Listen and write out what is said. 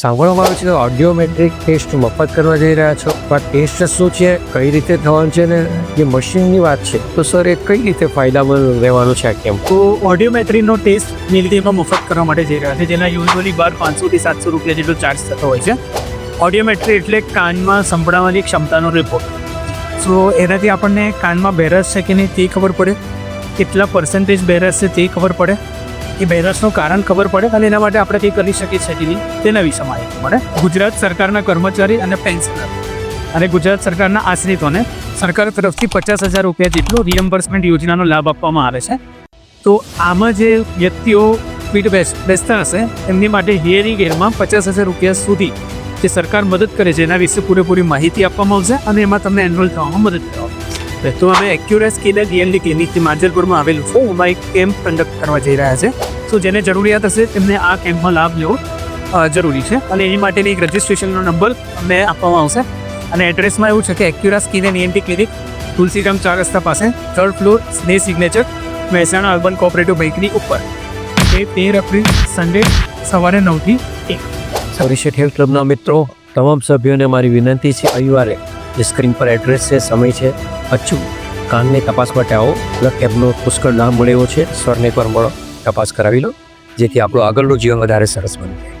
સાંભળવામાં આવે છે કે ઓડિયોમેટ્રિક ટેસ્ટ મફત કરવા જઈ રહ્યા છો. પણ ટેસ્ટ શું છે, કઈ રીતે થવાનું છે ને જે મશીનની વાત છે, તો સર એ કઈ રીતે ફાયદામાં રહેવાનું છે આ કેમ્પ તો ઓડિયોમેટ્રીનો ટેસ્ટ નીલદીમાં મફત કરવા માટે જઈ રહ્યા છે, જેના યુઝ્યુઅલી બાર પાંચસોથી સાતસો રૂપિયા જેટલો ચાર્જ થતો હોય છે. ઓડિયોમેટ્રી એટલે કાનમાં સંભળાવવાની ક્ષમતાનો રિપોર્ટ સો એનાથી આપણને કાનમાં બેરસ છે કે નહીં તે ખબર પડે. કેટલા પર્સન્ટેજ બેરસ છે તે ખબર પડે. એ બેરસનું કારણ ખબર પડે અને એના માટે આપણે કંઈ કરી શકીએ છીએ કે નહીં, તેના વિશે માહિતી મળે. ગુજરાત સરકારના કર્મચારી અને પેન્શનર અને ગુજરાત સરકારના આશ્રિતોને સરકાર તરફથી પચાસ હજાર રૂપિયા જેટલો રિએમ્બર્સમેન્ટ યોજનાનો લાભ આપવામાં આવે છે. તો આમાં જે વ્યક્તિઓ પીઠ બેસ, બેસતા હશે, એમની માટે હિયરિંગ એરમાં પચાસ હજાર રૂપિયા સુધી જે સરકાર મદદ કરે છે, એના વિશે પૂરેપૂરી માહિતી આપવામાં આવશે અને એમાં તમને એનરોલ થવામાં મદદ કરવામાં આવશે તો અમે એક્યુરેસ સ્કીન ડીએનડી ક્લિનિક જે માંજલપુરમાં આવેલું છે એમાં એક કેમ્પ કન્ડક્ટ કરવા જઈ રહ્યા છે. તો જેને જરૂરિયાત હશે તેમને આ કેમ્પમાં લાભ લેવો જરૂરી છે. અને એની માટેની એક રજિસ્ટ્રેશનનો નંબર અમને આપવામાં આવશે. અને એડ્રેસમાં એવું છે કે Acura skin and ENT clinic Tulsiram ચાર રસ્તા પાસે third floor Sneh signature Mehsana urban cooperative બેંકની ઉપર. તે તેર એપ્રિલ સન્ડે સવારે નવથી એક. સરિષદ હેલ્થ ક્લબના મિત્રો, તમામ સભ્યોને મારી વિનંતી છે રવિવારે જે સ્ક્રીન પર એડ્રેસ છે, સમય છે. અચૂક કાનની તપાસ માટે આવો. બ્લડ પુષ્કળ લાભ મળ્યો છે. સરને પર મળો. તપાસ કરાવી લો. જેથી આપણું આગળનું જીવન વધારે સરસ બને.